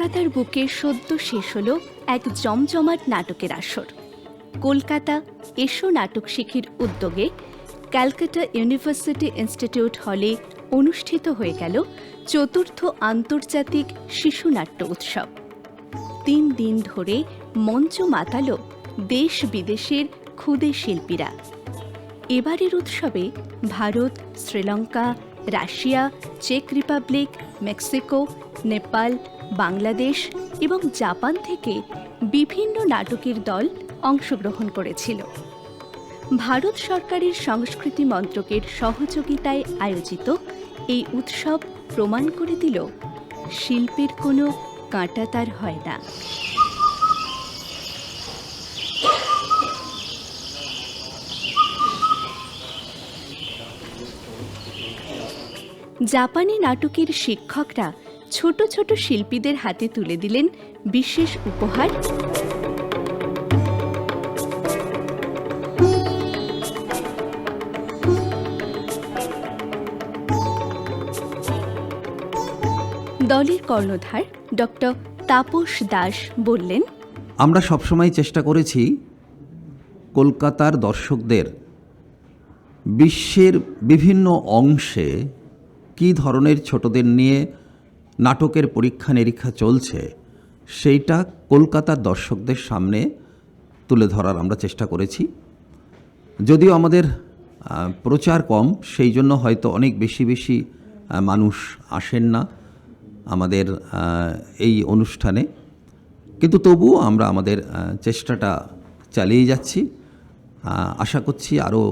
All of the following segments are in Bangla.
কলকাতার বুকে সদ্য শেষ হলো এক জমজমাট নাটকের আসর। কলকাতা এসো নাটক শিখির উদ্যোগে ক্যালকাটা ইউনিভার্সিটি ইনস্টিটিউট হলে অনুষ্ঠিত হয়ে গেল চতুর্থ আন্তর্জাতিক শিশু নাট্য উৎসব। তিন দিন ধরে মঞ্চ মাতালো দেশ বিদেশের ক্ষুদে শিল্পীরা। এবারের উৎসবে ভারত, শ্রীলঙ্কা, রাশিয়া, চেক রিপাবলিক, মেক্সিকো, নেপাল বাংলাদেশ এবং জাপান থেকে বিভিন্ন নাটকের দল অংশগ্রহণ করেছিল। ভারত সরকারের সংস্কৃতি মন্ত্রকের সহযোগিতায় আয়োজিত এই উৎসব প্রমাণ করে দিল, শিল্পের কোনো কাঁটাতার হয় না। জাপানি নাটকের শিক্ষকরা ছোট ছোট শিল্পীদের হাতে তুলে দিলেন বিশেষ উপহার। দলের কর্ণধার ডক্টর তাপস দাস বললেন, আমরা সবসময় চেষ্টা করেছি কলকাতার দর্শকদের বিশ্বের বিভিন্ন অংশে কী ধরনের ছোটদের নিয়ে নাটকের পরীক্ষা নিরীক্ষা চলছে, সেইটা কলকাতার দর্শকদের সামনে তুলে ধরার আমরা চেষ্টা করেছি। যদিও আমাদের প্রচার কম, সেই জন্য হয়তো অনেক বেশি বেশি মানুষ আসেন না আমাদের এই অনুষ্ঠানে। কিন্তু তবুও আমরা আমাদের চেষ্টাটা চালিয়ে যাচ্ছি। আশা করছি আরও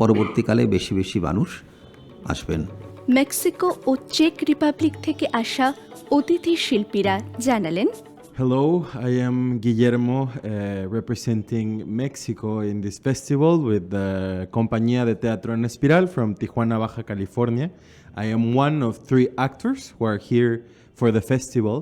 পরবর্তীকালে বেশি বেশি মানুষ আসবেন। মেক্সিকো ও চেক রিপাবলিক থেকে আসা অতিথি শিল্পীরা জানালেন Hello, I am Guillermo, uh, representing Mexico in this festival with the Compañía de Teatro en Espiral from Tijuana, Baja California. I am one of three actors who are here for the festival.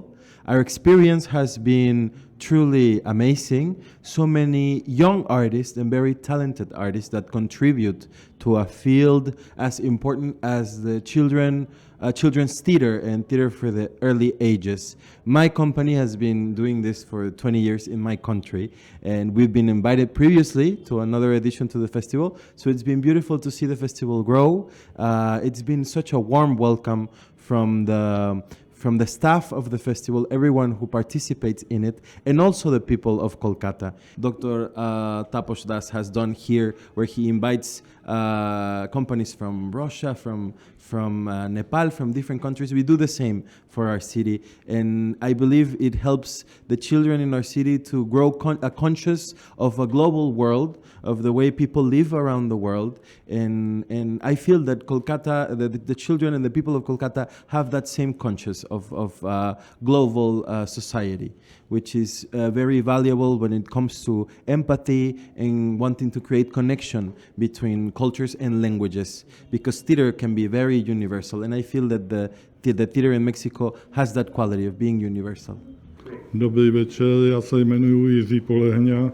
Our experience has been truly amazing. So many young artists and very talented artists that contribute to a field as important as the children uh, children's theater and theater for the early ages. My company has been doing this for 20 years in my country, and we've been invited previously to another edition to the festival. So it's been beautiful to see the festival grow. Uh, it's been such a warm welcome from the from the staff of the festival, everyone who participates in it, and also the people of Kolkata. Dr. Uh, Taposh Das has done here, where he invites uh, companies from Russia, from from uh, Nepal, from different countries. We do the same for our city, and I believe it helps the children in our city to grow con- conscious of a global world, of the way people live around the world, and and I feel that Kolkata, the, the children and the people of Kolkata have that same conscious of of uh, global uh, society, which is uh, very valuable when it comes to empathy and wanting to create connection between cultures and languages, because theater can be very universal, and I feel that the the theater in Mexico has that quality of being universal. Dobrý večer, já se jmenuji Jiří Polehňa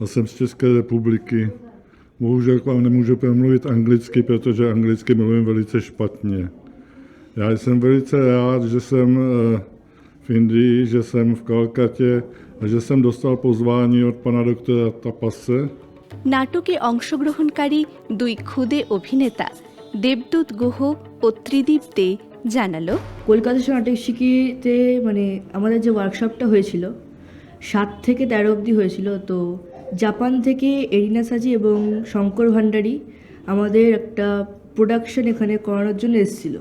a jsem z České republiky. Bohužel k vám nemůžu promluvit anglicky, protože anglicky mluvím velice špatně. Já jsem velice rád, že jsem eh, v Indii, že jsem v Kalkatě a že jsem dostal pozvání od pana doktora Tapase, নাটকে অংশগ্রহণকারী দুই ক্ষুদে অভিনেতা দেবদূত গুহ ও ত্রিদীপ দে জানালো কলকাতা নাটক শিখিতে মানে আমাদের যে ওয়ার্কশপটা হয়েছিল সাত থেকে তেরো অবধি হয়েছিল তো জাপান থেকে এরিনা সাজি এবং শঙ্কর ভান্ডারী আমাদের একটা প্রোডাকশন এখানে করানোর জন্য এসেছিল।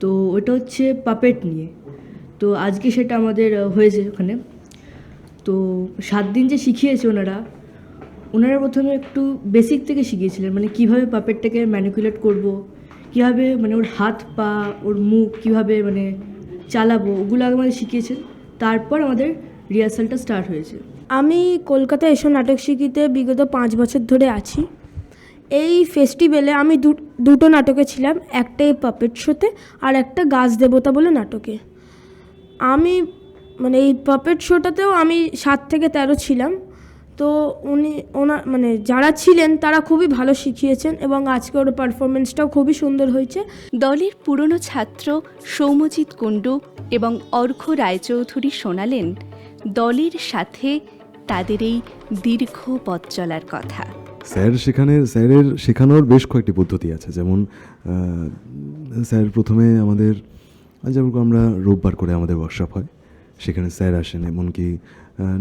তো ওটা হচ্ছে পাপেট নিয়ে। তো আজকে সেটা আমাদের হয়েছে ওখানে। তো সাত দিন যে শিখিয়েছে ওনারা ওনারা প্রথমে একটু বেসিক থেকে শিখিয়েছিলেন মানে কীভাবে পাপেটটাকে ম্যানিকুলেট করব, কীভাবে মানে ওর হাত পা, ওর মুখ কীভাবে মানে চালাবো, ওগুলো আগে আমাদের শিখিয়েছেন তারপর আমাদের রিহার্সালটা স্টার্ট হয়েছে। আমি কলকাতা এসব নাটক শিখিতে বিগত পাঁচ বছর ধরে আছি। এই ফেস্টিভ্যালে আমি দুটো নাটকে ছিলাম একটা এই পাপেট শোতে আর একটা গাছ দেবতা বলে নাটকে। আমি মানে এই পাপেট শোটাতেও আমি সাত থেকে তেরো ছিলাম। তো উনি ওনার মানে যারা ছিলেন তারা খুবই ভালো শিখিয়েছেন এবং আজকে ওর পারফরমেন্সটাও খুবই সুন্দর হয়েছে। দলের পুরনো ছাত্র সৌম্যজিৎ কুণ্ডু এবং অর্ঘ রায়চৌধুরী শোনালেন, দলের সাথে তাদের এই দীর্ঘ পথ চলার কথা। স্যার সেখানে স্যারের শেখানোর বেশ কয়েকটি পদ্ধতি আছে। যেমন স্যার প্রথমে আমাদের যেমন আমরা রোববার করে আমাদের ওয়ার্কশপ হয়। সেখানে স্যার আসেন, এমনকি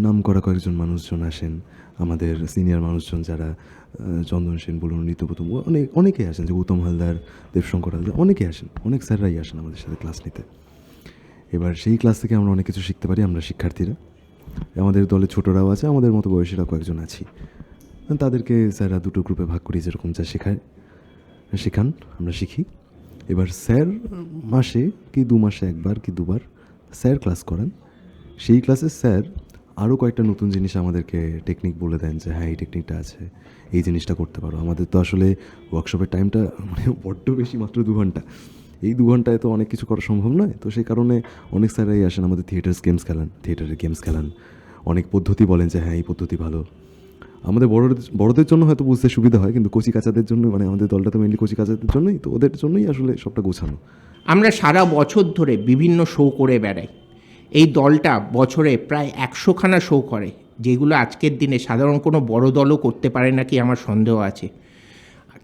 নাম করা কয়েকজন মানুষজন আসেন। আমাদের সিনিয়র মানুষজন যারা চন্দন সেন বলুন ঋতুপ্রথম অনেক অনেকেই আসেন। যে গৌতম হালদার, দেবশঙ্কর হালদার অনেকেই আসেন। অনেক স্যাররাই আসেন আমাদের সাথে ক্লাস নিতে। এবার সেই ক্লাস থেকে আমরা অনেক কিছু শিখতে পারি, আমরা শিক্ষার্থীরা। আমাদের দলে ছোটরাও আছে, আমাদের মতো বয়সীরা কয়েকজন আছি। তাদেরকে স্যাররা দুটো গ্রুপে ভাগ করি যেরকম যা শেখায়। শেখান, আমরা শিখি। এবার স্যার মাসে, কি দু মাসে একবার, কি দুবার স্যার ক্লাস করেন। সেই ক্লাসে স্যার আরও কয়েকটা নতুন জিনিস আমাদেরকে টেকনিক বলে দেন যে হ্যাঁ এই টেকনিকটা আছে, এই জিনিসটা করতে পারো। আমাদের তো আসলে ওয়ার্কশপের টাইমটা মানে বড্ড বেশি মাত্র দু ঘণ্টা। এই দু ঘন্টায় তো অনেক কিছু করা সম্ভব নয়। তো সেই কারণে অনেক স্যারাই আসেন আমাদের থিয়েটার্স গেমস খেলান থিয়েটারের গেমস খেলান। অনেক পদ্ধতি বলেন যে হ্যাঁ এই পদ্ধতি ভালো। আমাদের বড়দের বড়দের জন্য হয়তো বুঝতে সুবিধা হয়, কিন্তু কচি কাচাদের জন্য মানে আমাদের দলটা তো মেনলি কচি কাচাদের জন্যই, তো ওদের জন্যই আসলে সবটা গোছানো। আমরা সারা বছর ধরে বিভিন্ন শো করে বেড়াই। এই দলটা বছরে প্রায় একশোখানা শো করে, যেগুলো আজকের দিনে সাধারণ কোনো বড় দলও করতে পারে না কি আমার সন্দেহ আছে।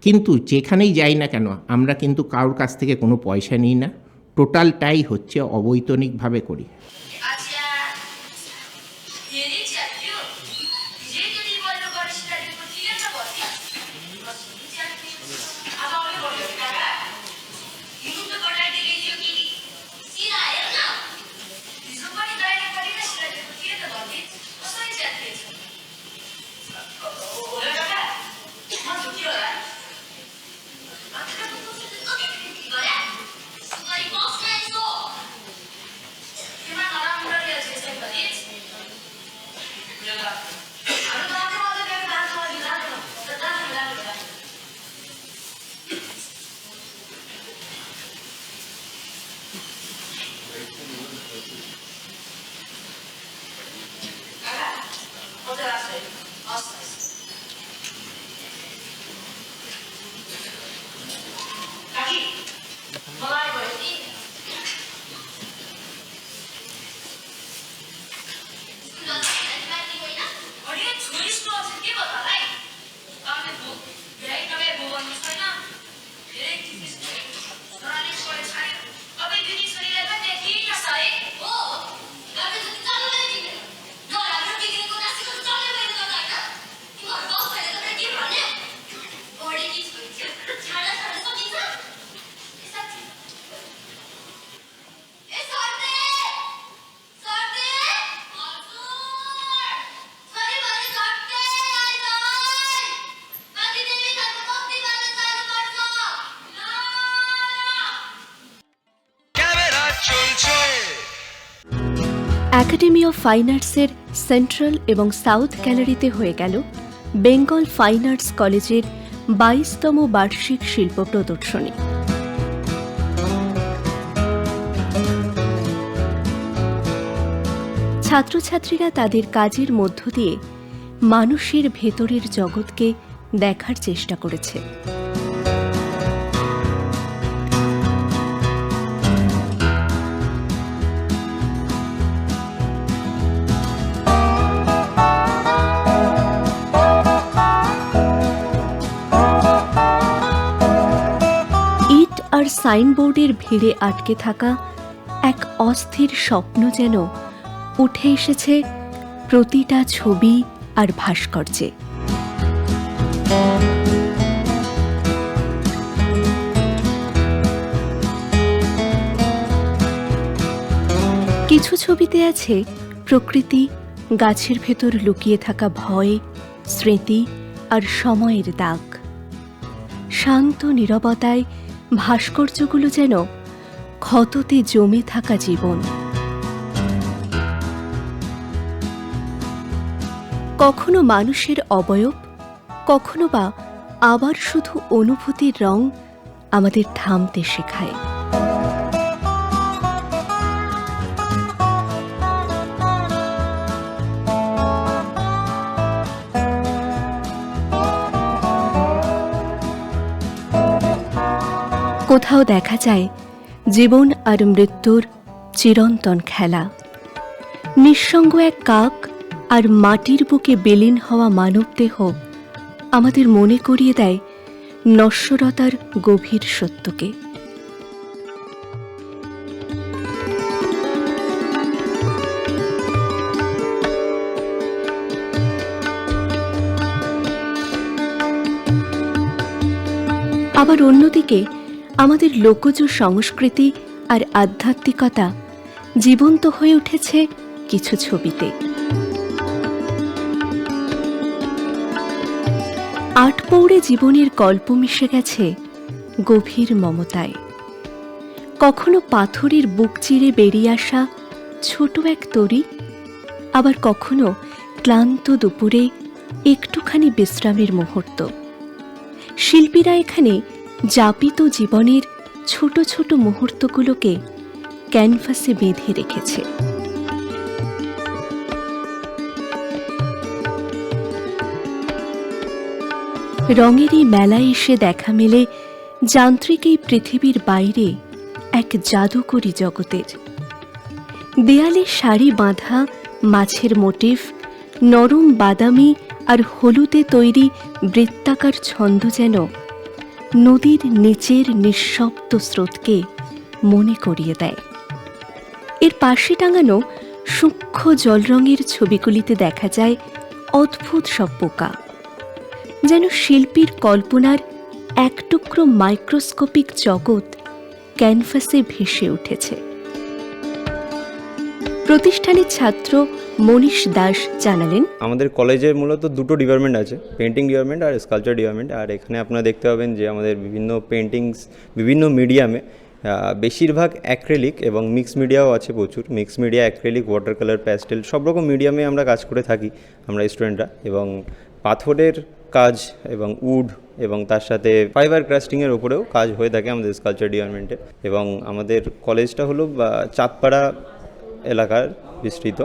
কিন্তু যেখানেই যাই না কেন, আমরা কিন্তু কারোর কাছ থেকে কোনো পয়সা নিই না, টোটালটাই হচ্ছে অবৈতনিকভাবে করি। একাডেমি অফ ফাইন আর্টসের সেন্ট্রাল এবং সাউথ গ্যালারিতে হয়ে গেল বেঙ্গল ফাইন আর্টস কলেজের বাইশতম বার্ষিক শিল্প প্রদর্শনী। ছাত্রছাত্রীরা তাদের কাজের মধ্য দিয়ে মানুষের ভেতরের জগৎকে দেখার চেষ্টা করেছে। আর সাইনবোর্ডের ভিড়ে আটকে থাকা এক অস্থির স্বপ্ন যেন উঠে এসেছে প্রতিটা ছবি আর ভাস্কর্যে। কিছু ছবিতে আছে প্রকৃতি, গাছের ভেতর লুকিয়ে থাকা ভয়, স্মৃতি আর সময়ের দাগ। শান্ত নীরবতায় ভাস্কর্যগুলো যেন ক্ষততে জমে থাকা জীবন। কখনো মানুষের অবয়ব, কখনো বা আবার শুধু অনুভূতির রং আমাদের থামতে শেখায়। কোথাও দেখা যায় জীবন আর মৃত্যুর চিরন্তন খেলা। নিঃসঙ্গ এক কাক আর মাটির বুকে বিলীন হওয়া মানবদেহ আমাদের মনে করিয়ে দেয় নশ্বরতার গভীর সত্যকে। আবার অন্যদিকে আমাদের লোকজ সংস্কৃতি আর আধ্যাত্মিকতা জীবন্ত হয়ে উঠেছে কিছু ছবিতে। আটপৌড়ে জীবনের গল্প মিশে গেছে গভীর মমতায়। কখনো পাথরের বুক চিরে বেরিয়ে আসা ছোট এক তরি, আবার কখনো ক্লান্ত দুপুরে একটুখানি বিশ্রামের মুহূর্ত। শিল্পীরা এখানে যাপিত জীবনের ছোট ছোট মুহূর্তগুলোকে ক্যানভাসে বেঁধে রেখেছে। রঙের এই মেলায় এসে দেখা মেলে যান্ত্রিক এই পৃথিবীর বাইরে এক জাদুকরী জগতের। দেয়ালে শাড়ি বাঁধা, মাছের মোটিফ, নরম বাদামি আর হলুদে তৈরি বৃত্তাকার ছন্দ যেন নদীর নিচের নিঃশব্দ স্রোতকে মনে করিয়ে দেয়। এর পাশে টাঙানো সূক্ষ্ম জলরঙের ছবিগুলিতে দেখা যায় অদ্ভুত সব পোকা। যেন শিল্পীর কল্পনার এক টুকরো মাইক্রোস্কোপিক জগৎ ক্যানভাসে ভেসে উঠেছে। প্রতিষ্ঠানের ছাত্র মনীষ দাস জানালেন, আমাদের কলেজের মূলত দুটো ডিপার্টমেন্ট আছে পেন্টিং ডিপার্টমেন্ট আর স্কালচার ডিপার্টমেন্ট আর এখানে আপনারা দেখতে পাবেন যে আমাদের বিভিন্ন পেন্টিংস বিভিন্ন মিডিয়ামে বেশিরভাগ অ্যাক্রেলিক এবং মিক্স মিডিয়াও আছে প্রচুর। Mix media acrylic water colour pastel সব রকম মিডিয়ামে আমরা কাজ করে থাকি আমরা স্টুডেন্টরা এবং পাথরের কাজ এবং উড এবং তার সাথে ফাইবার ক্রাস্টিংয়ের ওপরেও কাজ হয়ে থাকে আমাদের স্কালচার ডিপার্টমেন্টে এবং আমাদের কলেজটা হলো চাঁদপাড়া এলাকার বিস্তৃত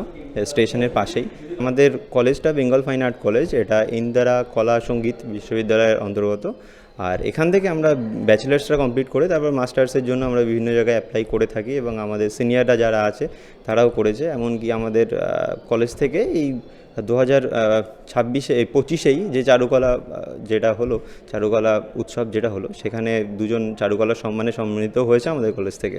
স্টেশনের পাশেই। আমাদের কলেজটা বেঙ্গল ফাইন আর্ট কলেজ, এটা ইন্দিরা কলা সংগীত বিশ্ববিদ্যালয়ের অন্তর্গত। আর এখান থেকে আমরা ব্যাচেলার্সটা কমপ্লিট করে তারপর মাস্টার্সের জন্য আমরা বিভিন্ন জায়গায় অ্যাপ্লাই করে থাকি এবং আমাদের সিনিয়ররা যারা আছে, তারাও করেছে। এমনকি আমাদের কলেজ থেকে এই দু হাজার ছাব্বিশে, এই পঁচিশেই যে চারুকলা যেটা হলো, চারুকলা উৎসব যেটা হলো, সেখানে দুজন চারুকলা সম্মানে সম্মানিত হয়েছে আমাদের কলেজ থেকে